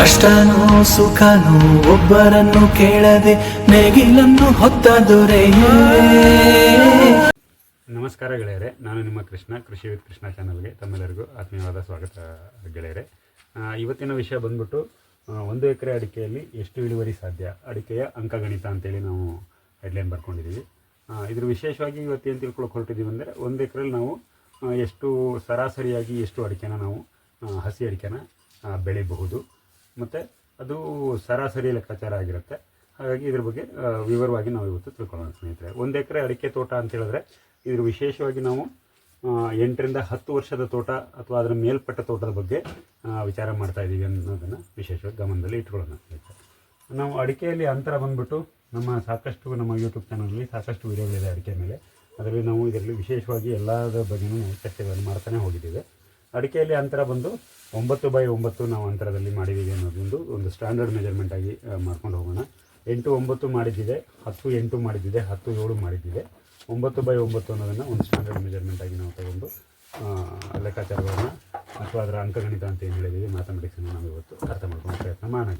ಕಷ್ಟನೋ, ಸುಖನೋ, ಒಬ್ಬರನ್ನು ಕೇಳದೆ ನೇಗಿಲನ್ನು ಹೊತ್ತ ನಮಸ್ಕಾರ ಗೆಳೆಯರೆ, ನಾನು ನಿಮ್ಮ ಕೃಷ್ಣ, ಕೃಷಿ ವಿತ್ ಕೃಷ್ಣ ಚಾನಲ್ಗೆ ತಮ್ಮೆಲ್ಲರಿಗೂ ಆತ್ಮೀಯವಾದ ಸ್ವಾಗತ ಗೆಳೆಯರೆ. ಇವತ್ತಿನ ವಿಷಯ ಬಂದ್ಬಿಟ್ಟು ಒಂದು ಎಕರೆ ಅಡಿಕೆಯಲ್ಲಿ ಎಷ್ಟು ಇಳುವರಿ ಸಾಧ್ಯ? ಅಡಿಕೆಯ ಅಂಕಗಣಿತ ಅಂತೇಳಿ ನಾವು ಹೆಡ್ಲೈನ್ ಬರ್ಕೊಂಡಿದ್ದೀವಿ. ಇದ್ರ ವಿಶೇಷವಾಗಿ ಇವತ್ತೇನು ತಿಳ್ಕೊಳಕ್ಕೆ ಹೊರಟಿದ್ದೀವಿ ಅಂದರೆ, ಒಂದು ಎಕರೆಯಲ್ಲಿ ನಾವು ಎಷ್ಟು ಸರಾಸರಿಯಾಗಿ ಎಷ್ಟು ಅಡಿಕೆನ ನಾವು ಹಸಿ ಅಡಿಕೆನ ಬೆಳೆಯಬಹುದು ಬೆಳಿಬಹುದು. ಮತ್ತು ಅದು ಸರಾಸರಿ ಲೆಕ್ಕಾಚಾರ ಆಗಿರುತ್ತೆ. ಹಾಗಾಗಿ ಇದ್ರ ಬಗ್ಗೆ ವಿವರವಾಗಿ ನಾವು ಇವತ್ತು ತಿಳ್ಕೊಳ್ಳೋಣ ಸ್ನೇಹಿತರೆ. ಒಂದು ಎಕರೆ ಅಡಿಕೆ ತೋಟ ಅಂತ ಹೇಳಿದ್ರೆ, ಇದ್ರ ವಿಶೇಷವಾಗಿ ನಾವು ಎಂಟರಿಂದ ಹತ್ತು ವರ್ಷದ ತೋಟ ಅಥವಾ ಅದರ ಮೇಲ್ಪಟ್ಟ ತೋಟದ ಬಗ್ಗೆ ವಿಚಾರ ಮಾಡ್ತಾ ಇದ್ದೀವಿ ಅನ್ನೋದನ್ನು ವಿಶೇಷವಾಗಿ ಗಮನದಲ್ಲಿ ಇಟ್ಕೊಳ್ಳೋಣ ಸ್ನೇಹಿತರೆ. ನಾವು ಅಡಿಕೆಯಲ್ಲಿ ಅಂತರ ಬಂದ್ಬಿಟ್ಟು, ನಮ್ಮ ಸಾಕಷ್ಟು ನಮ್ಮ ಯೂಟ್ಯೂಬ್ ಚಾನಲಲ್ಲಿ ಸಾಕಷ್ಟು ವಿಡಿಯೋಗಳಿದೆ ಅಡಿಕೆ ಮೇಲೆ. ಅದರಲ್ಲಿ ನಾವು ಇದರಲ್ಲಿ ವಿಶೇಷವಾಗಿ ಎಲ್ಲದರ ಬಗ್ಗೆಯೂ ನಾವು ಚರ್ಚೆಗಳನ್ನು ಮಾಡ್ತಾನೆ ಹೋಗಿದ್ದೇವೆ. ಅಡಿಕೆಯಲ್ಲಿ ಅಂತರ ಬಂದು ಒಂಬತ್ತು ಬೈ ಒಂಬತ್ತು ನಾವು ಅಂತರದಲ್ಲಿ ಮಾಡಿದ್ದೀವಿ ಅನ್ನೋದೊಂದು ಒಂದು ಸ್ಟ್ಯಾಂಡರ್ಡ್ ಮೆಜರ್ಮೆಂಟ್ ಆಗಿ ಮಾಡ್ಕೊಂಡು ಹೋಗೋಣ. ಎಂಟು ಒಂಬತ್ತು ಮಾಡಿದ್ದಿದೆ, ಹತ್ತು ಎಂಟು ಮಾಡಿದ್ದಿದೆ, ಹತ್ತು ಏಳು ಮಾಡಿದ್ದಿದೆ. ಒಂಬತ್ತು ಬೈ ಒಂಬತ್ತು ಅನ್ನೋದನ್ನು ಒಂದು ಸ್ಟ್ಯಾಂಡರ್ಡ್ ಮೆಜರ್ಮೆಂಟ್ ಆಗಿ ನಾವು ತಗೊಂಡು ಲೆಕ್ಕಾಚಾರಗಳನ್ನು ಅಥವಾ ಅದರ ಅಂಕಗಣಿತ ಅಂತ ಏನು ಹೇಳಿದ್ದೀವಿ ಮ್ಯಾಥಮೆಟಿಕ್ಸನ್ನು ನಾವು ಇವತ್ತು ಅರ್ಥ ಮಾಡ್ಕೊಂಡು ಪ್ರಯತ್ನ ಮಾಡೋಣ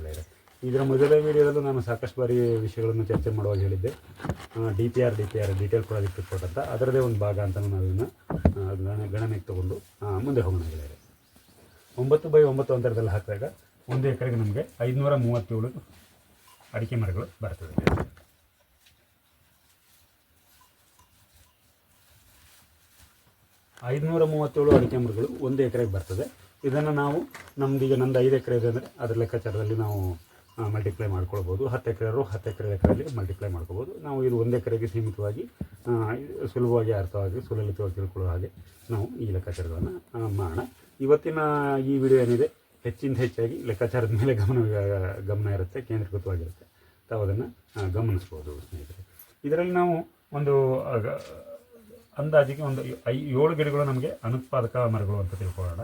ಇದರ ಮೊದಲ ವೀಡಿಯೋದಲ್ಲೂ ನಾನು ಸಾಕಷ್ಟು ಬಾರಿ ವಿಷಯಗಳನ್ನು ಚರ್ಚೆ ಮಾಡುವಾಗ ಹೇಳಿದ್ದೆ. D P R, D P R detail project report ಅಂತ. ಅದರದೇ ಒಂದು ಭಾಗ ಅಂತ ನಾವು ಇದನ್ನು ಗಣ, ಗಣನೆಗೆ ತಗೊಂಡು ಮುಂದೆ ಹೋಗೋಣ ಹೇಳಿದರೆ ಒಂಬತ್ತು ಬೈ ಒಂಬತ್ತು ಅಂತರದಲ್ಲಿ ಹಾಕಿದಾಗ ಒಂದು ಎಕರೆಗೆ ನಮಗೆ ಐದುನೂರ ಮೂವತ್ತೇಳು ಅಡಿಕೆ ಮರಗಳು ಬರ್ತದೆ. ಐದುನೂರ ಮೂವತ್ತೇಳು ಅಡಿಕೆ ಮರಗಳು ಒಂದು ಎಕರೆಗೆ ಬರ್ತದೆ. ಇದನ್ನು ನಾವು, ನಮ್ದು ಈಗ ನಂದು ಐದು ಎಕರೆ ಇದೆ ಅಂದರೆ ಅದರ ಲೆಕ್ಕಾಚಾರದಲ್ಲಿ ನಾವು ಮಲ್ಟಿಪ್ಲೈ ಮಾಡ್ಕೊಳ್ಬೋದು. ಹತ್ತು ಎಕರೆ ಹತ್ತು ಎಕರೆ ಎಕರೆಯಲ್ಲಿ ಮಲ್ಟಿಪ್ಲೈ ಮಾಡ್ಕೋಬೋದು ನಾವು ಇದು ಒಂದು ಎಕರೆಗೆ ಸೀಮಿತವಾಗಿ ಸುಲಭವಾಗಿ ಅರ್ಥವಾಗಿ, ಸುಲಲಿತವಾಗಿ ತಿಳ್ಕೊಳ್ಳೋ ಹಾಗೆ ನಾವು ಈ ಲೆಕ್ಕಾಚಾರಗಳನ್ನು ಮಾಡೋಣ. ಇವತ್ತಿನ ಈ ವಿಡಿಯೋ ಏನಿದೆ? ಹೆಚ್ಚಿಂದ ಹೆಚ್ಚಾಗಿ ಲೆಕ್ಕಾಚಾರದ ಮೇಲೆ ಗಮನ ಗಮನ ಇರುತ್ತೆ, ಕೇಂದ್ರೀಕೃತವಾಗಿರುತ್ತೆ. ತಾವು ಅದನ್ನು ಗಮನಿಸ್ಬೋದು ಸ್ನೇಹಿತರೆ. ಇದರಲ್ಲಿ ನಾವು ಒಂದು ಅಂದಾಜಿಗೆ ಒಂದು ಐ, ಏಳು ಗಿಡಗಳು ನಮಗೆ ಅನುತ್ಪಾದಕ ಮರಗಳು ಅಂತ ತಿಳ್ಕೊಳ್ಳೋಣ.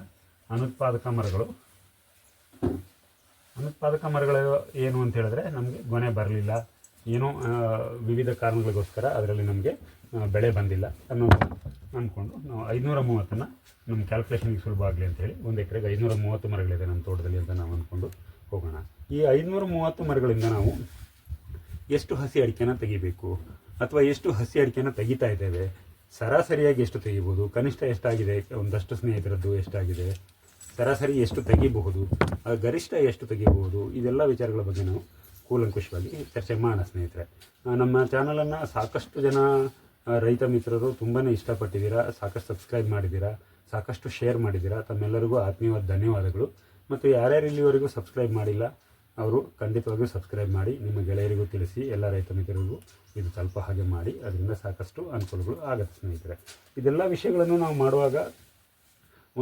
ಅನುತ್ಪಾದಕ ಮರಗಳು ಅನುತ್ಪಾದಕ ಮರಗಳು ಏನು ಅಂತ ಹೇಳಿದ್ರೆ ನಮಗೆ ಗೊನೆ ಬರಲಿಲ್ಲ. ಏನೋ ವಿವಿಧ ಕಾರಣಗಳಿಗೋಸ್ಕರ ಅದರಲ್ಲಿ ನಮಗೆ ಬೆಳೆ ಬಂದಿಲ್ಲ ಅನ್ನೋದನ್ನು ಅಂದ್ಕೊಂಡು ನಾವು ಐದುನೂರ ಮೂವತ್ತನ್ನು ನಮ್ಮ ಕ್ಯಾಲ್ಕುಲೇಷನ್ಗೆ ಸುಲಭ ಆಗಲಿ ಅಂತೇಳಿ ಒಂದು ಎಕರೆಗೆ ಐದುನೂರ ಮೂವತ್ತು ಮರಗಳಿದೆ ನಮ್ಮ ತೋಟದಲ್ಲಿ ಅಂತ ನಾವು ಅಂದ್ಕೊಂಡು ಹೋಗೋಣ. ಈ ಐದುನೂರ ಮೂವತ್ತು ಮರಗಳಿಂದ ನಾವು ಎಷ್ಟು ಹಸಿ ಅಡಿಕೆನ ತೆಗಿಬೇಕು? ಅಥವಾ ಎಷ್ಟು ಹಸಿ ಅಡಿಕೆನ ತೆಗಿತಾ ಇದ್ದೇವೆ? ಸರಾಸರಿಯಾಗಿ ಎಷ್ಟು ತೆಗಿಬೋದು? ಕನಿಷ್ಠ ಎಷ್ಟಾಗಿದೆ? ಒಂದಷ್ಟು ಸ್ನೇಹಿತರದ್ದು ಎಷ್ಟಾಗಿದೆ? ಸರಾಸರಿ ಎಷ್ಟು ತೆಗಿಬಹುದು ಗರಿಷ್ಠ ಎಷ್ಟು ತೆಗಿಬಹುದು, ಇದೆಲ್ಲ ವಿಚಾರಗಳ ಬಗ್ಗೆ ನಾವು ಕೂಲಂಕುಷವಾಗಿ ಚರ್ಚೆ ಮಾಡೋಣ, ಸ್ನೇಹಿತರೆ. ನಮ್ಮ ಚಾನಲನ್ನು ಸಾಕಷ್ಟು ಜನ ರೈತ ಮಿತ್ರರು ತುಂಬಾ ಇಷ್ಟಪಟ್ಟಿದ್ದೀರಾ, ಸಾಕಷ್ಟು ಸಬ್ಸ್ಕ್ರೈಬ್ ಮಾಡಿದ್ದೀರಾ, ಸಾಕಷ್ಟು ಶೇರ್ ಮಾಡಿದ್ದೀರಾ, ತಮ್ಮೆಲ್ಲರಿಗೂ ಆತ್ಮೀಯವಾದ ಧನ್ಯವಾದಗಳು. ಮತ್ತು ಯಾರ್ಯಾರು ಇಲ್ಲಿವರೆಗೂ ಸಬ್ಸ್ಕ್ರೈಬ್ ಮಾಡಿಲ್ಲ, ಅವರು ಖಂಡಿತವಾಗಿಯೂ ಸಬ್ಸ್ಕ್ರೈಬ್ ಮಾಡಿ, ನಿಮ್ಮ ಗೆಳೆಯರಿಗೂ ತಿಳಿಸಿ, ಎಲ್ಲ ರೈತ ಮಿತ್ರರಿಗೂ ಇದು ಸ್ವಲ್ಪ ಹಾಗೆ ಮಾಡಿ, ಅದರಿಂದ ಸಾಕಷ್ಟು ಅನುಕೂಲಗಳು ಆಗುತ್ತೆ, ಸ್ನೇಹಿತರೆ. ಇದೆಲ್ಲ ವಿಷಯಗಳನ್ನು ನಾವು ಮಾಡುವಾಗ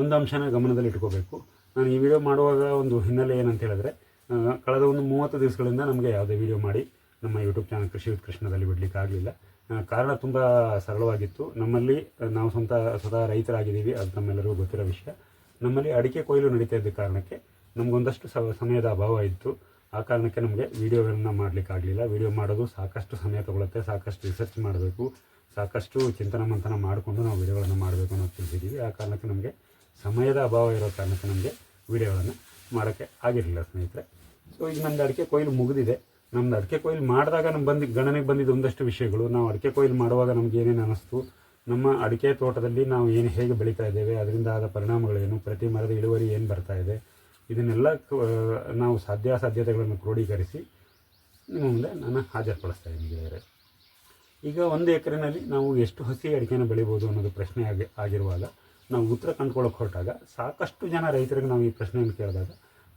ಒಂದು ಅಂಶನ ಗಮನದಲ್ಲಿ ಇಟ್ಕೋಬೇಕು. ನಾನು ಈ ವಿಡಿಯೋ ಮಾಡುವಾಗ ಒಂದು ಹಿನ್ನೆಲೆ ಏನಂತ ಹೇಳಿದ್ರೆ ಕಳೆದ ಒಂದು ಮೂವತ್ತು ದಿವಸಗಳಿಂದ ನಮಗೆ ಯಾವುದೇ ವಿಡಿಯೋ ಮಾಡಿ ನಮ್ಮ ಯೂಟ್ಯೂಬ್ ಚಾನಲ್ ಕೃಷಿ ವಿತ್ ಕೃಷ್ಣದಲ್ಲಿ ಬಿಡಲಿಕ್ಕೆ ಆಗಲಿಲ್ಲ. ಕಾರಣ ತುಂಬ ಸರಳವಾಗಿತ್ತು. ನಮ್ಮಲ್ಲಿ ನಾವು ಸ್ವಂತ, ಸ್ವತಃ ರೈತರಾಗಿದ್ದೀವಿ, ಅದು ನಮ್ಮೆಲ್ಲರಿಗೂ ಗೊತ್ತಿರೋ ವಿಷಯ. ನಮ್ಮಲ್ಲಿ ಅಡಿಕೆ ಕೊಯ್ಲು ನಡೀತಾ ಇದ್ದ ಕಾರಣಕ್ಕೆ ನಮಗೊಂದಷ್ಟು ಸಮಯದ ಅಭಾವ ಇತ್ತು. ಆ ಕಾರಣಕ್ಕೆ ನಮಗೆ ವಿಡಿಯೋಗಳನ್ನು ಮಾಡಲಿಕ್ಕೆ ಆಗಲಿಲ್ಲ. ವಿಡಿಯೋ ಮಾಡೋದು ಸಾಕಷ್ಟು ಸಮಯ ತಗೊಳುತ್ತೆ, ಸಾಕಷ್ಟು ರಿಸರ್ಚ್ ಮಾಡಬೇಕು, ಸಾಕಷ್ಟು ಚಿಂತನ ಮಂಥನ ಮಾಡಿಕೊಂಡು ನಾವು ವಿಡಿಯೋಗಳನ್ನು ಮಾಡಬೇಕು ಅನ್ನೋದು ತಿಳಿಸಿದ್ದೀವಿ ಆ ಕಾರಣಕ್ಕೆ ನಮಗೆ ಸಮಯದ ಅಭಾವ ಇರೋ ಕಾರಣಕ್ಕೆ ನಮಗೆ ವಿಡಿಯೋಗಳನ್ನು ಮಾಡೋಕ್ಕೆ ಆಗಿರಲಿಲ್ಲ ಸ್ನೇಹಿತರೆ. ಸೊ ಈಗ ನಮ್ಮದು ಅಡಿಕೆ ಕೊಯ್ಲು ಮುಗಿದಿದೆ. ನಮ್ದು ಅಡಿಕೆ ಕೊಯ್ಲು ಮಾಡಿದಾಗ ನಮ್ಮ ಬಂದು, ಗಣನೆಗೆ ಬಂದಿದ್ದು ಒಂದಷ್ಟು ವಿಷಯಗಳು. ನಾವು ಅಡಿಕೆ ಕೊಯ್ಲು ಮಾಡುವಾಗ ನಮ್ಗೆ ಏನೇನು ಅನ್ನಿಸ್ತು ನಮ್ಮ ಅಡಿಕೆ ತೋಟದಲ್ಲಿ ನಾವು ಏನು ಹೇಗೆ ಬೆಳೀತಾ ಇದ್ದೇವೆ? ಅದರಿಂದ ಆದ ಪರಿಣಾಮಗಳೇನು? ಪ್ರತಿ ಮರದ ಇಳುವರಿ ಏನು ಬರ್ತಾ ಇದೆ? ಇದನ್ನೆಲ್ಲ ನಾವು ಸಾಧ್ಯಾಸಾಧ್ಯತೆಗಳನ್ನು ಕ್ರೋಢೀಕರಿಸಿ ನಿಮ್ಮ ಮುಂದೆ ನಾನು ಹಾಜರುಪಡಿಸ್ತಾ ಇದ್ದೀನಿ ಈಗ ಒಂದು ಎಕರೆನಲ್ಲಿ ನಾವು ಎಷ್ಟು ಹಸಿ ಅಡಿಕೆನ ಬೆಳಿಬೋದು ಅನ್ನೋದು ಪ್ರಶ್ನೆ ಆಗಿ, ಆಗಿರುವಾಗ ನಾವು ಉತ್ತರ ಕಂಡುಕೊಳ್ಳೋಕೆ ಹೊರಟಾಗ ಸಾಕಷ್ಟು ಜನ ರೈತರಿಗೆ ನಾವು ಈ ಪ್ರಶ್ನೆಯನ್ನು ಕೇಳಿದಾಗ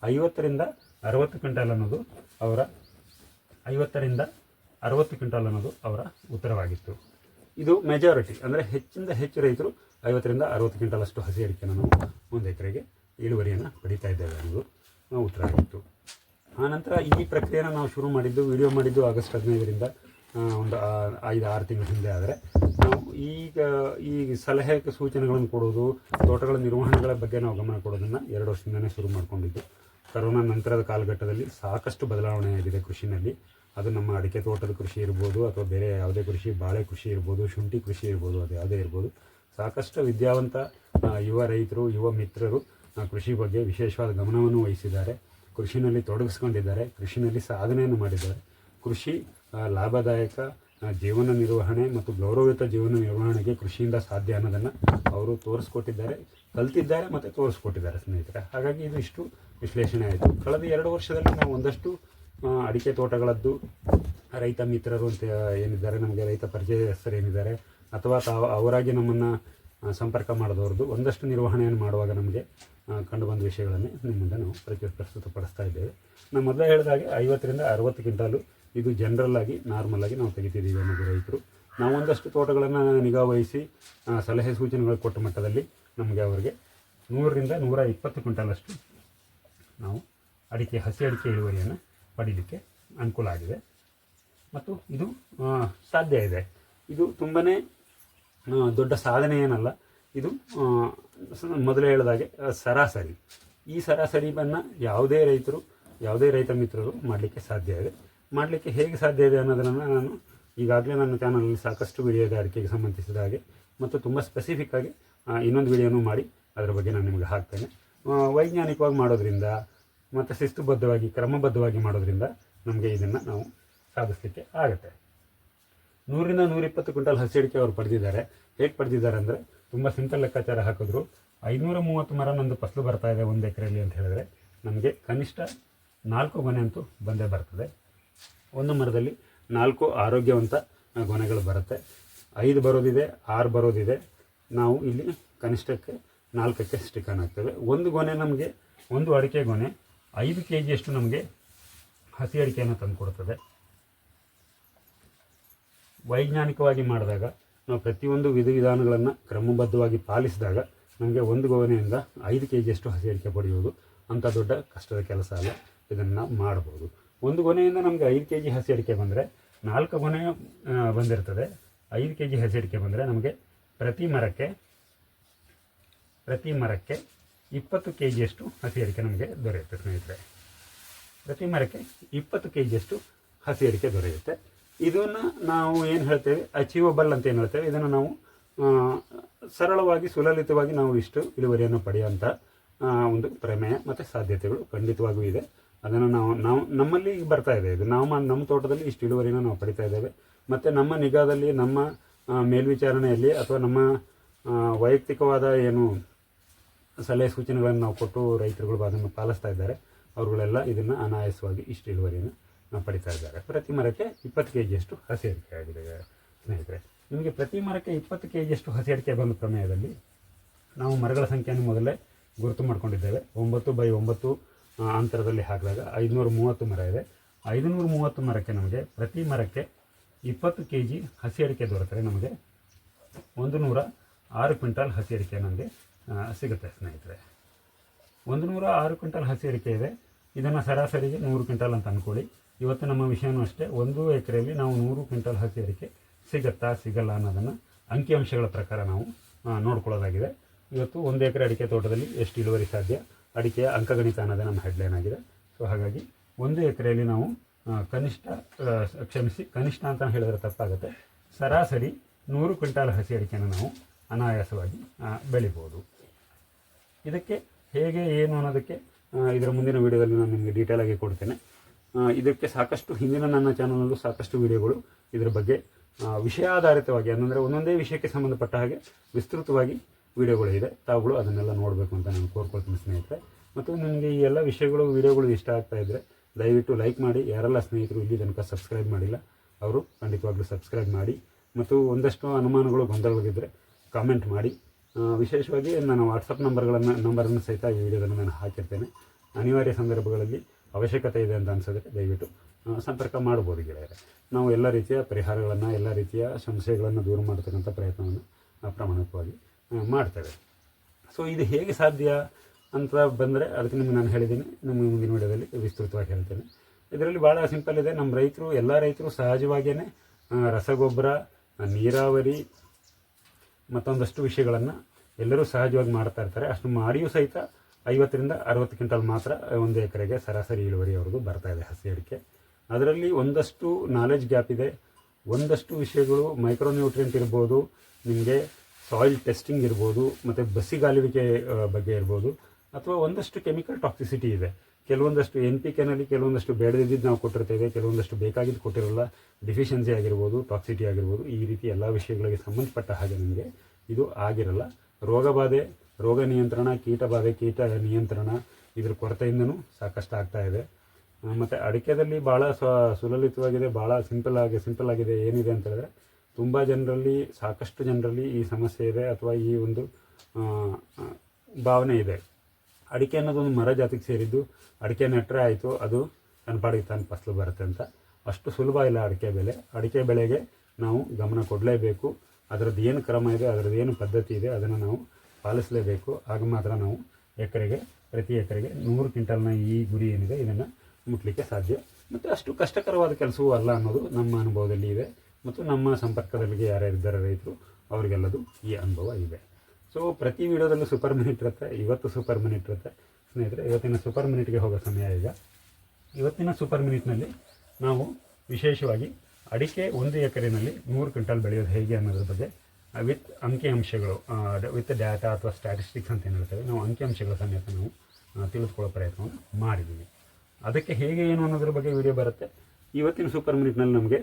ಐವತ್ತರಿಂದ ಅರವತ್ತು ಕ್ವಿಂಟಲ್ ಅನ್ನೋದು ಅವರ ಐವತ್ತರಿಂದ ಅರವತ್ತು ಕ್ವಿಂಟಲ್ ಅನ್ನೋದು ಅವರ ಉತ್ತರವಾಗಿತ್ತು. ಇದು ಮೆಜಾರಿಟಿ ಅಂದರೆ ಹೆಚ್ಚಿಂದ ಹೆಚ್ಚು ರೈತರು ಐವತ್ತರಿಂದ ಅರವತ್ತು ಕ್ವಿಂಟಲ್ ಅಷ್ಟು ಹಸಿ ಅಡಿಕೆನ ನಾವು ಒಂದು ಎಕರೆಗೆ ಇಳುವರಿಯನ್ನು ಪಡಿತಾ ಇದ್ದೇವೆ ಅನ್ನೋದು ನಾವು ಉತ್ತರ ಆಗಿತ್ತು. ಆನಂತರ ಈ ಪ್ರಕ್ರಿಯೆನ ನಾವು ಶುರು ಮಾಡಿದ್ದು ವಿಡಿಯೋ ಮಾಡಿದ್ದು ಆಗಸ್ಟ್ ಹದಿನೈದರಿಂದ ಒಂದು ಐದು, ಆರು ತಿಂಗಳ ಹಿಂದೆ ಆದರೆ ನಾವು ಈಗ ಈ ಸಲಹೆ ಸೂಚನೆಗಳನ್ನು ಕೊಡೋದು, ತೋಟಗಳ ನಿರ್ವಹಣೆಗಳ ಬಗ್ಗೆ ನಾವು ಗಮನ ಕೊಡೋದನ್ನು ಎರಡು ವರ್ಷದಿಂದನೇ ಶುರು ಮಾಡಿಕೊಂಡಿದ್ದು. ಕರೋನಾ ನಂತರದ ಕಾಲಘಟ್ಟದಲ್ಲಿ ಸಾಕಷ್ಟು ಬದಲಾವಣೆ ಆಗಿದೆ ಕೃಷಿನಲ್ಲಿ. ಅದು ನಮ್ಮ ಅಡಿಕೆ ತೋಟದ ಕೃಷಿ ಇರ್ಬೋದು, ಅಥವಾ ಬೇರೆ ಯಾವುದೇ ಕೃಷಿ, ಬಾಳೆ ಕೃಷಿ ಇರ್ಬೋದು, ಶುಂಠಿ ಕೃಷಿ ಇರ್ಬೋದು, ಅದು ಯಾವುದೇ ಇರ್ಬೋದು. ಸಾಕಷ್ಟು ವಿದ್ಯಾವಂತ ಯುವ ರೈತರು, ಯುವ ಮಿತ್ರರು ಕೃಷಿ ಬಗ್ಗೆ ವಿಶೇಷವಾದ ಗಮನವನ್ನು ವಹಿಸಿದ್ದಾರೆ. ಕೃಷಿನಲ್ಲಿ ತೊಡಗಿಸ್ಕೊಂಡಿದ್ದಾರೆ. ಕೃಷಿನಲ್ಲಿ ಸಾಧನೆಯನ್ನು ಮಾಡಿದ್ದಾರೆ. ಕೃಷಿ ಲಾಭದಾಯಕ ಜೀವನ ನಿರ್ವಹಣೆ ಮತ್ತು ಗೌರವಯುತ ಜೀವನ ನಿರ್ವಹಣೆಗೆ ಕೃಷಿಯಿಂದ ಸಾಧ್ಯ ಅನ್ನೋದನ್ನು ಅವರು ತೋರಿಸ್ಕೊಟ್ಟಿದ್ದಾರೆ, ಕಲ್ತಿದ್ದಾರೆ ಮತ್ತು ತೋರಿಸ್ಕೊಟ್ಟಿದ್ದಾರೆ ಸ್ನೇಹಿತರೆ. ಹಾಗಾಗಿ ಇದು ಇಷ್ಟು ವಿಶ್ಲೇಷಣೆ ಆಯಿತು. ಕಳೆದ ಎರಡು ವರ್ಷದಲ್ಲಿ ನಾವು ಒಂದಷ್ಟು ಅಡಿಕೆ ತೋಟಗಳದ್ದು, ರೈತ ಮಿತ್ರರು ಅಂತ ಏನಿದ್ದಾರೆ, ನಮಗೆ ರೈತ ಪರಿಚಯಸ್ಥರು ಏನಿದ್ದಾರೆ ಅಥವಾ ತಾವು ಅವರಾಗಿ ನಮ್ಮನ್ನು ಸಂಪರ್ಕ ಮಾಡಿದವ್ರದ್ದು, ಒಂದಷ್ಟು ನಿರ್ವಹಣೆಯನ್ನು ಮಾಡುವಾಗ ನಮಗೆ ಕಂಡುಬಂದ ವಿಷಯಗಳನ್ನೇ ವಿಷಯಗಳನ್ನು ಮುಂದೆ ನಾವು ಪ್ರತಿ ಪ್ರಸ್ತುತಪಡಿಸ್ತಾ ಇದ್ದೇವೆ ನಾನು ಮೊದಲೇ ಹೇಳಿದಾಗೆ ಐವತ್ತರಿಂದ ಅರವತ್ತು ಕ್ವಿಂಟಾಲು ಇದು ಜನರಲ್ ಆಗಿ ನಾರ್ಮಲ್ ಆಗಿ ನಾವು ತೆಗಿತಿದ್ದೀವಿ ಅನ್ನೋದು ರೈತರು. ನಾವು ಒಂದಷ್ಟು ತೋಟಗಳನ್ನು ನಿಗಾ ವಹಿಸಿ ಸಲಹೆ ಸೂಚನೆಗಳು ಕೊಟ್ಟ ಮಟ್ಟದಲ್ಲಿ ನಮಗೆ ಅವರಿಗೆ ನೂರರಿಂದ ನೂರ ಇಪ್ಪತ್ತು ಕ್ವಿಂಟಾಲಷ್ಟು ನಾವು ಅಡಿಕೆ, ಹಸಿ ಅಡಿಕೆ ಇಳುವರಿಯನ್ನು ಪಡೀಲಿಕ್ಕೆ ಅನುಕೂಲ ಆಗಿದೆ. ಮತ್ತು ಇದು ಸಾಧ್ಯ ಇದೆ. ಇದು ತುಂಬಾ ದೊಡ್ಡ ಸಾಧನೆ ಏನಲ್ಲ, ಇದು ಮೊದಲೇ ಹೇಳಿದಾಗೆ ಸರಾಸರಿ. ಈ ಸರಾಸರಿಯನ್ನು ಯಾವುದೇ ರೈತರು, ಯಾವುದೇ ರೈತ ಮಿತ್ರರು ಮಾಡಲಿಕ್ಕೆ ಸಾಧ್ಯ ಇದೆ. ಮಾಡಲಿಕ್ಕೆ ಹೇಗೆ ಸಾಧ್ಯ ಇದೆ ಅನ್ನೋದನ್ನು ನಾನು ಈಗಾಗಲೇ ನನ್ನ ಚಾನಲಲ್ಲಿ ಸಾಕಷ್ಟು ವಿಡಿಯೋ ಸಂಬಂಧಿಸಿದ ಹಾಗೆ, ಮತ್ತು ತುಂಬ ಸ್ಪೆಸಿಫಿಕ್ ಆಗಿ ಇನ್ನೊಂದು ವಿಡಿಯೋನೂ ಮಾಡಿ, ಅದರ ಬಗ್ಗೆ ನಾನು ನಿಮಗೆ ಹಾಕ್ತೇನೆ. ವೈಜ್ಞಾನಿಕವಾಗಿ ಮಾಡೋದ್ರಿಂದ, ಮತ್ತು ಶಿಸ್ತುಬದ್ಧವಾಗಿ, ಕ್ರಮಬದ್ಧವಾಗಿ ಮಾಡೋದ್ರಿಂದ ನಮಗೆ ಇದನ್ನು ನಾವು ಸಾಧಿಸಲಿಕ್ಕೆ ಆಗುತ್ತೆ. ನೂರಿಂದ ನೂರಿಪ್ಪತ್ತು ಕ್ವಿಂಟಲ್ ಹಸಿ ಅಡಿಕೆ ಅವರು ಪಡೆದಿದ್ದಾರೆ. ಹೇಗೆ ಪಡೆದಿದ್ದಾರೆ ಅಂದರೆ, ತುಂಬ ಸಿಂಪಲ್ ಲೆಕ್ಕಾಚಾರ ಹಾಕಿದ್ರು. ಐನೂರ ಮೂವತ್ತು ಮರ ನಂದು ಫಸಲು ಬರ್ತಾ ಇದೆ ಒಂದು ಎಕರೆಯಲ್ಲಿ ಅಂತ ಹೇಳಿದ್ರೆ, ನಮಗೆ ಕನಿಷ್ಠ ನಾಲ್ಕು ಮನೆ ಅಂತೂ ಬಂದೇ ಬರ್ತದೆ. ಒಂದು ಮರದಲ್ಲಿ ನಾಲ್ಕು ಆರೋಗ್ಯವಂತ ಗೊನೆಗಳು ಬರುತ್ತೆ. ಐದು ಬರೋದಿದೆ, ಆರು ಬರೋದಿದೆ. ನಾವು ಇಲ್ಲಿ ಕನಿಷ್ಠಕ್ಕೆ ನಾಲ್ಕಕ್ಕೆ ಸ್ಟಿಕನ್ ಹಾಕ್ತೇವೆ. ಒಂದು ಗೊನೆ ನಮಗೆ, ಒಂದು ಅಡಿಕೆ ಗೊನೆ ಐದು ಕೆ ಜಿಯಷ್ಟು ನಮಗೆ ಹಸಿ ಅಡಿಕೆಯನ್ನು ತಂದುಕೊಡ್ತದೆ. ವೈಜ್ಞಾನಿಕವಾಗಿ ಮಾಡಿದಾಗ, ನಾವು ಪ್ರತಿಯೊಂದು ವಿಧಿವಿಧಾನಗಳನ್ನು ಕ್ರಮಬದ್ಧವಾಗಿ ಪಾಲಿಸಿದಾಗ ನಮಗೆ ಒಂದು ಗೊನೆಯಿಂದ ಐದು ಕೆ ಜಿಯಷ್ಟು ಹಸಿ ಅಡಿಕೆ ಪಡೆಯುವುದು ಅಂಥ ದೊಡ್ಡ ಕಷ್ಟದ ಕೆಲಸ ಅಲ್ಲ. ಇದನ್ನು ಮಾಡಬಹುದು ಒಂದು ಗೊನೆಯಿಂದ ನಮಗೆ ಐದು ಕೆ ಜಿ ಹಸಿ ಅಡಿಕೆ ಬಂದರೆ, ನಾಲ್ಕು ಗೊನೆ ಬಂದಿರ್ತದೆ. ಐದು ಕೆ ಜಿ ಹಸಿ ಅಡಿಕೆ ಬಂದರೆ ನಮಗೆ ಪ್ರತಿ ಮರಕ್ಕೆ ಪ್ರತಿ ಮರಕ್ಕೆ ಇಪ್ಪತ್ತು ಕೆ ಜಿಯಷ್ಟು ಹಸಿ ಅಡಿಕೆ ನಮಗೆ ದೊರೆಯುತ್ತೆ ಸ್ನೇಹಿತರೆ. ಪ್ರತಿ ಮರಕ್ಕೆ ಇಪ್ಪತ್ತು ಕೆ ಜಿಯಷ್ಟು ಹಸಿ ಅಡಿಕೆ ದೊರೆಯುತ್ತೆ. ಇದನ್ನು ನಾವು ಏನು ಹೇಳ್ತೇವೆ? ಅಚೀವಬಲ್ ಅಂತ ಏನು ಹೇಳ್ತೇವೆ? ಇದನ್ನು ನಾವು ಸರಳವಾಗಿ, ಸುಲಲಿತವಾಗಿ ನಾವು ಇಷ್ಟು ಇಳುವರಿಯನ್ನು ಪಡೆಯುವಂಥ ಒಂದು ಪ್ರಮೇಯ ಮತ್ತು ಸಾಧ್ಯತೆಗಳು ಖಂಡಿತವಾಗೂ ಇದೆ. ಅದನ್ನು ನಾವು ನಾವು, ನಮ್ಮಲ್ಲಿ ಈಗ ಬರ್ತಾ ಇದೆ. ಇದು ನಾವು ನಮ್ಮ ತೋಟದಲ್ಲಿ ಇಷ್ಟು ಇಳುವರಿನ ನಾವು ಪಡಿತಾ ಇದ್ದೇವೆ. ಮತ್ತು ನಮ್ಮ ನಿಗಾದಲ್ಲಿ, ನಮ್ಮ ಮೇಲ್ವಿಚಾರಣೆಯಲ್ಲಿ ಅಥವಾ ನಮ್ಮ ವೈಯಕ್ತಿಕವಾದ ಏನು ಸಲಹೆ ಸೂಚನೆಗಳನ್ನು ನಾವು ಕೊಟ್ಟು ರೈತರುಗಳು ಅದನ್ನು ಪಾಲಿಸ್ತಾ ಇದ್ದಾರೆ. ಅವರುಗಳೆಲ್ಲ ಇದನ್ನು ಅನಾಯಾಸವಾಗಿ ಇಷ್ಟು ಇಳುವರಿಯನ್ನು ನಾವು ಪಡಿತಾ ಇದ್ದಾರೆ. ಪ್ರತಿ ಮರಕ್ಕೆ ಇಪ್ಪತ್ತು ಕೆ ಜಿಯಷ್ಟು ಹಸಿ ಅಡಿಕೆ ಆಗಿದೆ ಸ್ನೇಹಿತರೆ. ನಿಮಗೆ ಪ್ರತಿ ಮರಕ್ಕೆ ಇಪ್ಪತ್ತು ಕೆ ಜಿಯಷ್ಟು ಹಸಿ ಅಡಿಕೆ ಬಂದ ಸಮಯದಲ್ಲಿ ನಾವು ಮರಗಳ ಸಂಖ್ಯೆಯನ್ನು ಮೊದಲೇ ಗುರುತು ಮಾಡಿಕೊಂಡಿದ್ದೇವೆ. ಒಂಬತ್ತು ಬೈ ಒಂಬತ್ತು ಅಂತರದಲ್ಲಿ ಹಾಕಿದಾಗ ಐದುನೂರ ಮೂವತ್ತು ಮರ ಇದೆ. ಐದುನೂರ ಮೂವತ್ತು ಮರಕ್ಕೆ ನಮಗೆ ಪ್ರತಿ ಮರಕ್ಕೆ ಇಪ್ಪತ್ತು ಕೆ ಜಿ ಹಸಿ ಅಡಿಕೆ ದೊರೆತರೆ ನಮಗೆ. ಒಂದು ನೂರ ಆರು ಕ್ವಿಂಟಾಲ್ ಹಸಿ ಅಡಿಕೆ ನಮಗೆ ಸಿಗುತ್ತೆ ಸ್ನೇಹಿತರೆ. ಒಂದು ನೂರ ಆರು ಕ್ವಿಂಟಾಲ್ ಹಸಿ ಅಡಿಕೆ ಇದೆ. ಇದನ್ನು ಸರಾಸರಿಗೆ ನೂರು ಕ್ವಿಂಟಾಲ್ ಅಂತ ಅಂದ್ಕೊಳ್ಳಿ ಇವತ್ತು ನಮ್ಮ ವಿಷಯನೂ ಅಷ್ಟೇ. ಒಂದು ಎಕರೆಯಲ್ಲಿ ನಾವು ನೂರು ಕ್ವಿಂಟಾಲ್ ಹಸಿ ಅಡಿಕೆ ಸಿಗತ್ತಾ ಸಿಗಲ್ಲ ಅನ್ನೋದನ್ನು ಅಂಕಿಅಂಶಗಳ ಪ್ರಕಾರ ನಾವು ನೋಡ್ಕೊಳ್ಳೋದಾಗಿದೆ. ಇವತ್ತು ಒಂದು ಎಕರೆ ಅಡಿಕೆ ತೋಟದಲ್ಲಿ ಎಷ್ಟು ಇಳುವರಿ ಸಾಧ್ಯ? ಅಡಿಕೆಯ ಅಂಕಗಣಿತ ಅನ್ನೋದೇ ನಮ್ಮ ಹೆಡ್ಲೈನ್ ಆಗಿದೆ. ಸೊ ಹಾಗಾಗಿ ಒಂದು ಎಕರೆಯಲ್ಲಿ ನಾವು ಕನಿಷ್ಠ ಕ್ಷಮಿಸಿ, ಕನಿಷ್ಠ ಅಂತ ಹೇಳಿದ್ರೆ ತಪ್ಪಾಗುತ್ತೆ. ಸರಾಸರಿ ನೂರು ಕ್ವಿಂಟಾಲ್ ಹಸಿ ಅಡಿಕೆಯನ್ನು ನಾವು ಅನಾಯಾಸವಾಗಿ ಬೆಳಿಬೋದು. ಇದಕ್ಕೆ ಹೇಗೆ, ಏನು ಅನ್ನೋದಕ್ಕೆ ಇದರ ಮುಂದಿನ ವಿಡಿಯೋದಲ್ಲಿ ನಾನು ನಿಮಗೆ ಡೀಟೇಲ್ ಆಗಿ ಕೊಡ್ತೇನೆ. ಇದಕ್ಕೆ ಸಾಕಷ್ಟು ಹಿಂದಿನ ನನ್ನ ಚಾನಲಲ್ಲೂ ಸಾಕಷ್ಟು ವಿಡಿಯೋಗಳು ಇದರ ಬಗ್ಗೆ ವಿಷಯಾಧಾರಿತವಾಗಿ ಅಂದರೆ ಒಂದೊಂದೇ ವಿಷಯಕ್ಕೆ ಸಂಬಂಧಪಟ್ಟ ಹಾಗೆ ವಿಸ್ತೃತವಾಗಿ ವಿಡಿಯೋಗಳು ಇದೆ. ತಾವುಗಳು ಅದನ್ನೆಲ್ಲ ನೋಡಬೇಕು ಅಂತ ನಾನು ಕೋರ್ಕೊಳ್ತೀನಿ ಸ್ನೇಹಿತರೆ. ಮತ್ತು ನನಗೆ ಈ ಎಲ್ಲ ವಿಷಯಗಳು, ವಿಡಿಯೋಗಳು ಇಷ್ಟ ಆಗ್ತಾ ಇದ್ದರೆ ದಯವಿಟ್ಟು ಲೈಕ್ ಮಾಡಿ. ಯಾರೆಲ್ಲ ಸ್ನೇಹಿತರು ಇಲ್ಲಿ ತನಕ ಸಬ್ಸ್ಕ್ರೈಬ್ ಮಾಡಿಲ್ಲ, ಅವರು ಖಂಡಿತವಾಗ್ಲೂ ಸಬ್ಸ್ಕ್ರೈಬ್ ಮಾಡಿ. ಮತ್ತು ಒಂದಷ್ಟು ಅನುಮಾನಗಳು ಗೊಂದಲಗಳಿದ್ದರೆ ಕಾಮೆಂಟ್ ಮಾಡಿ. ವಿಶೇಷವಾಗಿ ನನ್ನ ವಾಟ್ಸಪ್ ನಂಬರ್ಗಳನ್ನು, ನಂಬರನ್ನು ಸಹಿತ ಈ ವಿಡಿಯೋದನ್ನು ನಾನು ಹಾಕಿರ್ತೇನೆ. ಅನಿವಾರ್ಯ ಸಂದರ್ಭಗಳಲ್ಲಿ ಅವಶ್ಯಕತೆ ಇದೆ ಅಂತ ಅನಿಸಿದ್ರೆ ದಯವಿಟ್ಟು ಸಂಪರ್ಕ ಮಾಡ್ಬೋದು ಗೆಳೆಯರೆ. ನಾವು ಎಲ್ಲ ರೀತಿಯ ಪರಿಹಾರಗಳನ್ನು, ಎಲ್ಲ ರೀತಿಯ ಸಂಶಯಗಳನ್ನು ದೂರ ಮಾಡತಕ್ಕಂಥ ಪ್ರಯತ್ನವನ್ನು ಪ್ರಾಮಾಣಿಕವಾಗಿ ಮಾಡ್ತೇವೆ. ಸೊ ಇದು ಹೇಗೆ ಸಾಧ್ಯ? ಅಂತ ಬಂದರೆ ಅದಕ್ಕೆ ನಿಮ್ಗೆ ನಾನು ಹೇಳಿದ್ದೀನಿ. ನಿಮಗೆ ಮುಂದಿನ ವಿಡಿಯೋದಲ್ಲಿ ವಿಸ್ತೃತವಾಗಿ ಹೇಳ್ತೇನೆ. ಇದರಲ್ಲಿ ಭಾಳ ಸಿಂಪಲ್ ಇದೆ. ನಮ್ಮ ರೈತರು, ಎಲ್ಲ ರೈತರು ಸಹಜವಾಗಿಯೇ ರಸಗೊಬ್ಬರ ನೀರಾವರಿ ಮತ್ತೊಂದಷ್ಟು ವಿಷಯಗಳನ್ನು ಎಲ್ಲರೂ ಸಹಜವಾಗಿ ಮಾಡ್ತಾ ಇರ್ತಾರೆ. ಅಷ್ಟು ಮಾಡಿಯೂ ಸಹಿತ ಐವತ್ತರಿಂದ ಅರವತ್ತು ಕ್ವಿಂಟಲ್ ಮಾತ್ರ ಒಂದು ಎಕರೆಗೆ ಸರಾಸರಿ ಇಳುವರಿ ಅವ್ರದ್ದು ಬರ್ತಾ ಇದೆ ಹಸಿ ಅಡಿಕೆ. ಅದರಲ್ಲಿ ಒಂದಷ್ಟು ನಾಲೆಜ್ ಗ್ಯಾಪ್ ಇದೆ. ಒಂದಷ್ಟು ವಿಷಯಗಳು ಮೈಕ್ರೋನ್ಯೂಟ್ರಿಯೆಂಟ್ ಇರ್ಬೋದು, ನಿಮಗೆ ಸಾಯಿಲ್ ಟೆಸ್ಟಿಂಗ್ ಇರ್ಬೋದು, ಮತ್ತು ಬಸಿಗಾಲುವಿಕೆ ಬಗ್ಗೆ ಇರ್ಬೋದು. ಅಥವಾ ಒಂದಷ್ಟು ಕೆಮಿಕಲ್ ಟಾಕ್ಸಿಸಿಟಿ ಇದೆ. ಕೆಲವೊಂದಷ್ಟು ಎನ್ ಪಿ ಕೆನಲ್ಲಿ ಕೆಲವೊಂದಷ್ಟು ಬೇಡದಿದ್ದು ನಾವು ಕೊಟ್ಟಿರ್ತೇವೆ, ಕೆಲವೊಂದಷ್ಟು ಬೇಕಾಗಿದ್ದು ಕೊಟ್ಟಿರಲ್ಲ, ಡಿಫಿಷಿಯನ್ಸಿ ಆಗಿರ್ಬೋದು, ಟಾಕ್ಸಿಟಿ ಆಗಿರ್ಬೋದು, ಈ ರೀತಿ ಎಲ್ಲ ವಿಷಯಗಳಿಗೆ ಸಂಬಂಧಪಟ್ಟ ಹಾಗೆ ನಮಗೆ ಇದು ಆಗಿರಲ್ಲ. ರೋಗ ಬಾಧೆ ರೋಗ ನಿಯಂತ್ರಣ ಕೀಟ ಬಾಧೆ ಕೀಟ ನಿಯಂತ್ರಣ ಇದ್ರ ಕೊರತೆಯಿಂದನೂ ಸಾಕಷ್ಟು ಆಗ್ತಾ ಇದೆ. ಮತ್ತು ಅಡಿಕೆದಲ್ಲಿ ಭಾಳ ಸ, ಸುಲಲಿತವಾಗಿದೆ ಭಾಳ ಸಿಂಪಲ್ ಆಗಿ, ಸಿಂಪಲ್ ಆಗಿದೆ, ಏನಿದೆ ಅಂತ ಹೇಳಿದ್ರೆ ತುಂಬ ಜನರಲ್ಲಿ, ಸಾಕಷ್ಟು ಜನರಲ್ಲಿ ಈ ಸಮಸ್ಯೆ ಇದೆ ಅಥವಾ ಈ ಒಂದು ಭಾವನೆ ಇದೆ. ಅಡಿಕೆ ಅನ್ನೋದೊಂದು ಮರ ಜಾತಿಗೆ ಸೇರಿದ್ದು ಅಡಿಕೆ ನೆಟ್ಟರೆ ಆಯಿತು, ಅದು ತನ್ನ ಪಾಡಿಗೆ ತಾನು ಫಸಲು ಬರುತ್ತೆ ಅಂತ. ಅಷ್ಟು ಸುಲಭ ಇಲ್ಲ ಅಡಿಕೆ ಬೆಲೆ ಅಡಿಕೆ ಬೆಳೆಗೆ ನಾವು ಗಮನ ಕೊಡಲೇಬೇಕು. ಅದರದ್ದು ಏನು ಕ್ರಮ ಇದೆ, ಅದರದ್ದು ಏನು ಪದ್ಧತಿ ಇದೆ, ಅದನ್ನು ನಾವು ಪಾಲಿಸಲೇಬೇಕು. ಆಗ ಮಾತ್ರ ನಾವು ಎಕರೆಗೆ, ಪ್ರತಿ ಎಕರೆಗೆ ನೂರು ಕ್ವಿಂಟಲ್ನ ಈ ಗುರಿ ಏನಿದೆ, ಇದನ್ನು ಮುಟ್ಲಿಕ್ಕೆ ಸಾಧ್ಯ. ಮತ್ತು ಅಷ್ಟು ಕಷ್ಟಕರವಾದ ಕೆಲಸವೂ ಅಲ್ಲ ಅನ್ನೋದು ನಮ್ಮ ಅನುಭವದಲ್ಲಿ ಇದೆ. ಮತ್ತು ನಮ್ಮ ಸಂಪರ್ಕದಲ್ಲಿ ಯಾರ್ಯಾರಿದ್ದಾರೆ ರೈತರು, ಅವರಿಗೆಲ್ಲದು ಈ ಅನುಭವ ಇದೆ. ಸೊ ಪ್ರತಿ ವಿಡಿಯೋದಲ್ಲೂ ಸೂಪರ್ ಮಿನಿಟ್ ಇರುತ್ತೆ ಇವತ್ತು ಸೂಪರ್ ಮಿನಿಟ್ ಇರುತ್ತೆ ಸ್ನೇಹಿತರೆ, ಇವತ್ತಿನ ಸೂಪರ್ ಮಿನಿಟ್ಗೆ ಹೋಗೋ ಸಮಯ ಈಗ. ಇವತ್ತಿನ ಸೂಪರ್ ಮಿನಿಟ್ನಲ್ಲಿ ನಾವು ವಿಶೇಷವಾಗಿ ಅಡಿಕೆ ಒಂದು ಎಕರೆನಲ್ಲಿ ನೂರು ಕ್ವಿಂಟಲ್ ಬೆಳೆಯೋದು ಹೇಗೆ ಅನ್ನೋದ್ರ ಬಗ್ಗೆ ವಿತ್ ಅಂಕಿಅಂಶಗಳು ವಿತ್ ಡಾಟಾ ಅಥವಾ ಸ್ಟ್ಯಾಟಿಸ್ಟಿಕ್ಸ್ ಅಂತ ಏನು ನಾವು ಅಂಕಿಅಂಶಗಳ ಸಮೇತ ನಾವು ತಿಳಿದುಕೊಳ್ಳೋ ಪ್ರಯತ್ನವನ್ನು ಮಾಡಿದ್ದೀವಿ ಅದಕ್ಕೆ ಹೇಗೆ ಏನು ಅನ್ನೋದ್ರ ಬಗ್ಗೆ ವಿಡಿಯೋ ಬರುತ್ತೆ. ಇವತ್ತಿನ ಸೂಪರ್ ಮಿನಿಟ್ನಲ್ಲಿ ನಮಗೆ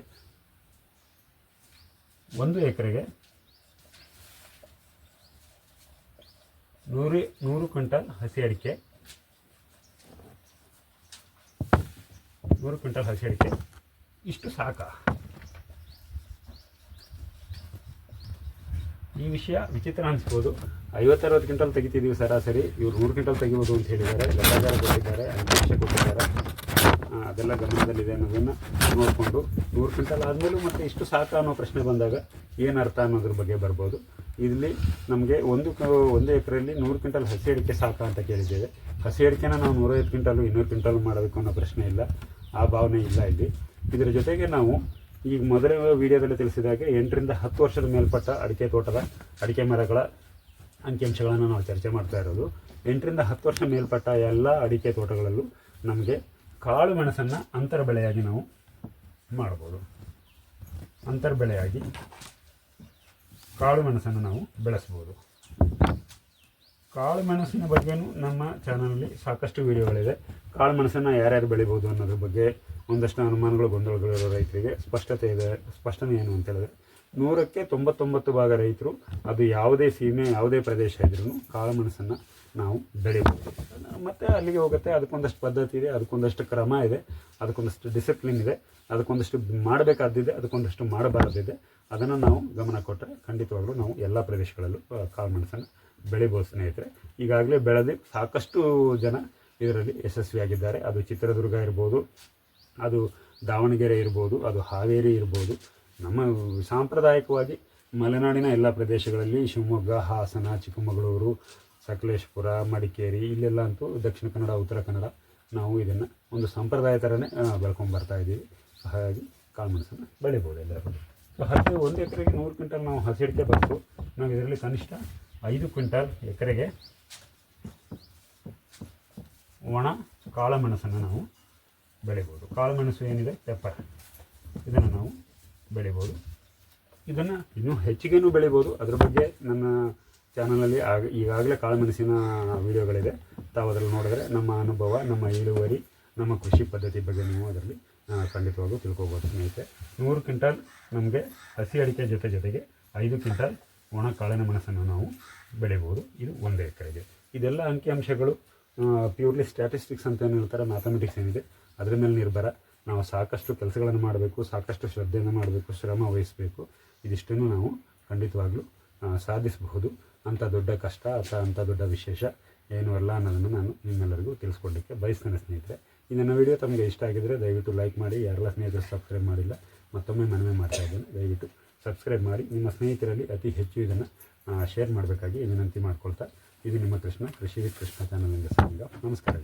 ಒಂದು ಎಕರೆಗೆ ನೂರು ನೂರು ಕ್ವಿಂಟಲ್ ಹಸಿ ಅಡಿಕೆ. ನೂರು ಕ್ವಿಂಟಲ್ ಹಸಿ ಅಡಿಕೆ. ಇಷ್ಟು ಸಾಕ. ಈ ವಿಷಯ ವಿಚಿತ್ರ ಅನಿಸ್ಬೋದು. ಐವತ್ತರವತ್ತು ಕ್ವಿಂಟಲ್ ತೆಗಿತಿದ್ದೀವಿ ಸರಾಸರಿ ಇವ್ರು ನೂರು ಕ್ವಿಂಟಲ್ ತೆಗಿಬೋದು ಅಂತ ಹೇಳಿದ್ದಾರೆ. ಲೆಕ್ಕಾಚಾರ ಕೊಟ್ಟಿದ್ದಾರೆ, ಅಧ್ಯಕ್ಷ ಕೊಟ್ಟಿದ್ದಾರೆ. ಅದೆಲ್ಲ ಗಮನದಲ್ಲಿದೆ ಅನ್ನೋದನ್ನು ನೋಡಿಕೊಂಡು ನೂರು ಕ್ವಿಂಟಲ್ ಆದಮೇಲೂ ಮತ್ತೆ ಇಷ್ಟು ಸಾಕ ಅನ್ನೋ ಪ್ರಶ್ನೆ ಬಂದಾಗ ಏನು ಅರ್ಥ ಅನ್ನೋದ್ರ ಬಗ್ಗೆ ಬರ್ಬೋದು. ಇಲ್ಲಿ ನಮಗೆ ಒಂದು ಒಂದು ಎಕರೆಯಲ್ಲಿ ನೂರು ಕ್ವಿಂಟಲ್ ಹಸಿ ಅಡಿಕೆ ಸಾಕ ಅಂತ ಕೇಳಿದ್ದೇವೆ. ಹಸಿ ಅಡಿಕೆನ ನಾವು ನೂರೈವತ್ತು ಕ್ವಿಂಟಲು ಇನ್ನೂರು ಕ್ವಿಂಟಲ್ ಮಾಡಬೇಕು ಅನ್ನೋ ಪ್ರಶ್ನೆ ಇಲ್ಲ. ಆ ಭಾವನೆ ಇಲ್ಲ ಇಲ್ಲಿ. ಇದರ ಜೊತೆಗೆ ನಾವು ಈಗ ಮೊದಲ ವಿಡಿಯೋದಲ್ಲಿ ತಿಳಿಸಿದಾಗೆ ಎಂಟರಿಂದ ಹತ್ತು ವರ್ಷದ ಮೇಲ್ಪಟ್ಟ ಅಡಿಕೆ ತೋಟದ ಅಡಿಕೆ ಮರಗಳ ಅಂಕಿಅಂಶಗಳನ್ನು ನಾವು ಚರ್ಚೆ ಮಾಡ್ತಾ ಇರೋದು. ಎಂಟರಿಂದ ಹತ್ತು ವರ್ಷ ಮೇಲ್ಪಟ್ಟ ಎಲ್ಲ ಅಡಿಕೆ ತೋಟಗಳಲ್ಲೂ ನಮಗೆ ಕಾಳು ಮೆಣಸನ್ನು ಅಂತರ ಬೆಳೆಯಾಗಿ ನಾವು ಮಾಡ್ಬೋದು ಅಂತರ ಬೆಳೆಯಾಗಿ ಕಾಳು ಮೆಣಸನ್ನು ನಾವು ಬೆಳೆಸ್ಬೋದು. ಕಾಳು ಮೆಣಸಿನ ಬಗ್ಗೆನೂ ನಮ್ಮ ಚಾನಲಲ್ಲಿ ಸಾಕಷ್ಟು ವಿಡಿಯೋಗಳಿದೆ. ಕಾಳು ಮೆಣಸನ್ನು ಯಾರ್ಯಾರು ಬೆಳಿಬೋದು ಅನ್ನೋದ್ರ ಬಗ್ಗೆ ಒಂದಷ್ಟು ಅನುಮಾನಗಳು ಗೊಂದಲಗಳಿರೋ ರೈತರಿಗೆ ಸ್ಪಷ್ಟತೆ ಇದೆ. ಸ್ಪಷ್ಟನೆ ಏನು ಅಂತ ಹೇಳಿದ್ರೆ, ನೂರಕ್ಕೆ ತೊಂಬತ್ತೊಂಬತ್ತು ಭಾಗ ರೈತರು ಅದು ಯಾವುದೇ ಸೀಮೆ, ಯಾವುದೇ ಪ್ರದೇಶ ಇದ್ರೂ ಕಾಳು ಮೆಣಸನ್ನು ನಾವು ಬೆಳಿಬೋದು. ಮತ್ತು ಅಲ್ಲಿಗೆ ಹೋಗುತ್ತೆ, ಅದಕ್ಕೊಂದಷ್ಟು ಪದ್ಧತಿ ಇದೆ, ಅದಕ್ಕೊಂದಷ್ಟು ಕ್ರಮ ಇದೆ, ಅದಕ್ಕೊಂದಷ್ಟು ಡಿಸಿಪ್ಲಿನ್ ಇದೆ, ಅದಕ್ಕೊಂದಷ್ಟು ಮಾಡಬೇಕಾದಿದೆ ಅದಕ್ಕೊಂದಷ್ಟು ಮಾಡಬಾರದಿದೆ ಅದನ್ನು ನಾವು ಗಮನ ಕೊಟ್ಟರೆ ಖಂಡಿತವಾಗ್ಲೂ ನಾವು ಎಲ್ಲ ಪ್ರದೇಶಗಳಲ್ಲೂ ಕಾಳು ಮೆಣಸನ್ನು ಬೆಳಿಬೋದು, ಸ್ನೇಹಿತರೆ. ಈಗಾಗಲೇ ಬೆಳೆದು ಸಾಕಷ್ಟು ಜನ ಇದರಲ್ಲಿ ಯಶಸ್ವಿಯಾಗಿದ್ದಾರೆ. ಅದು ಚಿತ್ರದುರ್ಗ ಇರ್ಬೋದು, ಅದು ದಾವಣಗೆರೆ ಇರ್ಬೋದು, ಅದು ಹಾವೇರಿ ಇರ್ಬೋದು. ನಮ್ಮ ಸಾಂಪ್ರದಾಯಿಕವಾಗಿ ಮಲೆನಾಡಿನ ಎಲ್ಲ ಪ್ರದೇಶಗಳಲ್ಲಿ ಶಿವಮೊಗ್ಗ, ಹಾಸನ, ಚಿಕ್ಕಮಗಳೂರು, ಸಕಲೇಶ್ಪುರ, ಮಡಿಕೇರಿ, ಇಲ್ಲೆಲ್ಲ ಅಂತೂ ದಕ್ಷಿಣ ಕನ್ನಡ, ಉತ್ತರ ಕನ್ನಡ ನಾವು ಇದನ್ನು ಒಂದು ಸಂಪ್ರದಾಯ ಥರನೇ ಬೆಳ್ಕೊಂಡು ಬರ್ತಾ ಇದ್ದೀವಿ. ಹಾಗಾಗಿ ಕಾಳುಮೆಣಸನ್ನು ಬೆಳಿಬೋದು ಎಲ್ಲರೂ ಸೊ, ಹಸಿ ಒಂದು ಎಕರೆಗೆ ನೂರು ಕ್ವಿಂಟಲ್ ನಾವು ಹಸಿ ಬಂತು ನಾವು ಇದರಲ್ಲಿ ಕನಿಷ್ಠ ಐದು ಕ್ವಿಂಟಲ್ ಎಕರೆಗೆ ಒಣ ಕಾಳುಮೆಣಸನ್ನು ನಾವು ಬೆಳಿಬೋದು. ಕಾಳುಮೆಣಸು ಏನಿದೆ? ಪೆಪ್ಪರ್. ಇದನ್ನು ನಾವು ಬೆಳಿಬೋದು. ಇದನ್ನು ಇನ್ನೂ ಹೆಚ್ಚಿಗೆನೂ ಬೆಳಿಬೋದು. ಅದ್ರ ಬಗ್ಗೆ ನನ್ನ ಚಾನಲಲ್ಲಿ ಆಗ ಈಗಾಗಲೇ ಕಾಳುಮೆಣಸಿನ ವಿಡಿಯೋಗಳಿದೆ. ತಾವು ಅದರಲ್ಲಿ ನೋಡಿದ್ರೆ ನಮ್ಮ ಅನುಭವ, ನಮ್ಮ ಇಳುವರಿ, ನಮ್ಮ ಕೃಷಿ ಪದ್ಧತಿ ಬಗ್ಗೆ ನೀವು ಅದರಲ್ಲಿ ಖಂಡಿತವಾಗೂ ತಿಳ್ಕೊಬೋದು ಸ್ನೇಹಿತರೆ. ನೂರು ಕ್ವಿಂಟಾಲ್ ನಮಗೆ ಹಸಿ ಅಡಿಕೆ ಜೊತೆ ಜೊತೆಗೆ ಐದು ಕ್ವಿಂಟಾಲ್ ಒಣ ಕಾಳಿನ ಮೆಣಸನ್ನು ನಾವು ಬೆಳಿಬೋದು. ಇದು ಒಂದು ಎಕರೆಗೆ. ಇದೆಲ್ಲ ಅಂಕಿಅಂಶಗಳು ಪ್ಯೂರ್ಲಿ ಸ್ಟ್ಯಾಟಿಸ್ಟಿಕ್ಸ್ ಅಂತ ಏನು ಹೇಳ್ತಾರೆ ಮ್ಯಾಥಮೆಟಿಕ್ಸ್ ಏನಿದೆ, ಅದರ ಮೇಲೆ ನಿರ್ಭರ. ನಾವು ಸಾಕಷ್ಟು ಕೆಲಸಗಳನ್ನು ಮಾಡಬೇಕು, ಸಾಕಷ್ಟು ಶ್ರದ್ಧೆಯನ್ನು ಮಾಡಬೇಕು, ಶ್ರಮ ವಹಿಸಬೇಕು. ಇದಿಷ್ಟನ್ನು ನಾವು ಖಂಡಿತವಾಗ್ಲೂ ಸಾಧಿಸಬಹುದು. ಅಂಥ ದೊಡ್ಡ ಕಷ್ಟ ಅಥವಾ ಅಂಥ ದೊಡ್ಡ ವಿಶೇಷ ಏನೂ ಅಲ್ಲ ಅನ್ನೋದನ್ನು ನಾನು ನಿಮ್ಮೆಲ್ಲರಿಗೂ ತಿಳಿಸ್ಕೊಡ್ಲಿಕ್ಕೆ ಬಯಸ್ತೇನೆ ಸ್ನೇಹಿತರೆ. ಈ ನನ್ನ ವಿಡಿಯೋ ತಮಗೆ ಇಷ್ಟ ಆಗಿದ್ದರೆ ದಯವಿಟ್ಟು ಲೈಕ್ ಮಾಡಿ, ಯಾರೆಲ್ಲ ಸ್ನೇಹಿತರು ಸಬ್ಸ್ಕ್ರೈಬ್ ಮಾಡಿಲ್ಲ, ಮತ್ತೊಮ್ಮೆ ಮನವಿ ಮಾಡ್ತಾ ಇದ್ದೇನೆ, ದಯವಿಟ್ಟು ಸಬ್ಸ್ಕ್ರೈಬ್ ಮಾಡಿ. ನಿಮ್ಮ ಸ್ನೇಹಿತರಲ್ಲಿ ಅತಿ ಹೆಚ್ಚು ಇದನ್ನು ಶೇರ್ ಮಾಡಬೇಕಾಗಿ ವಿನಂತಿ ಮಾಡ್ಕೊಳ್ತಾ ಇದು ನಿಮ್ಮ ಕೃಷ್ಣ ಕೃಷಿ ಕೃಷ್ಣ ಚಾನಲಿಂದ ಸಂಘ ನಮಸ್ಕಾರ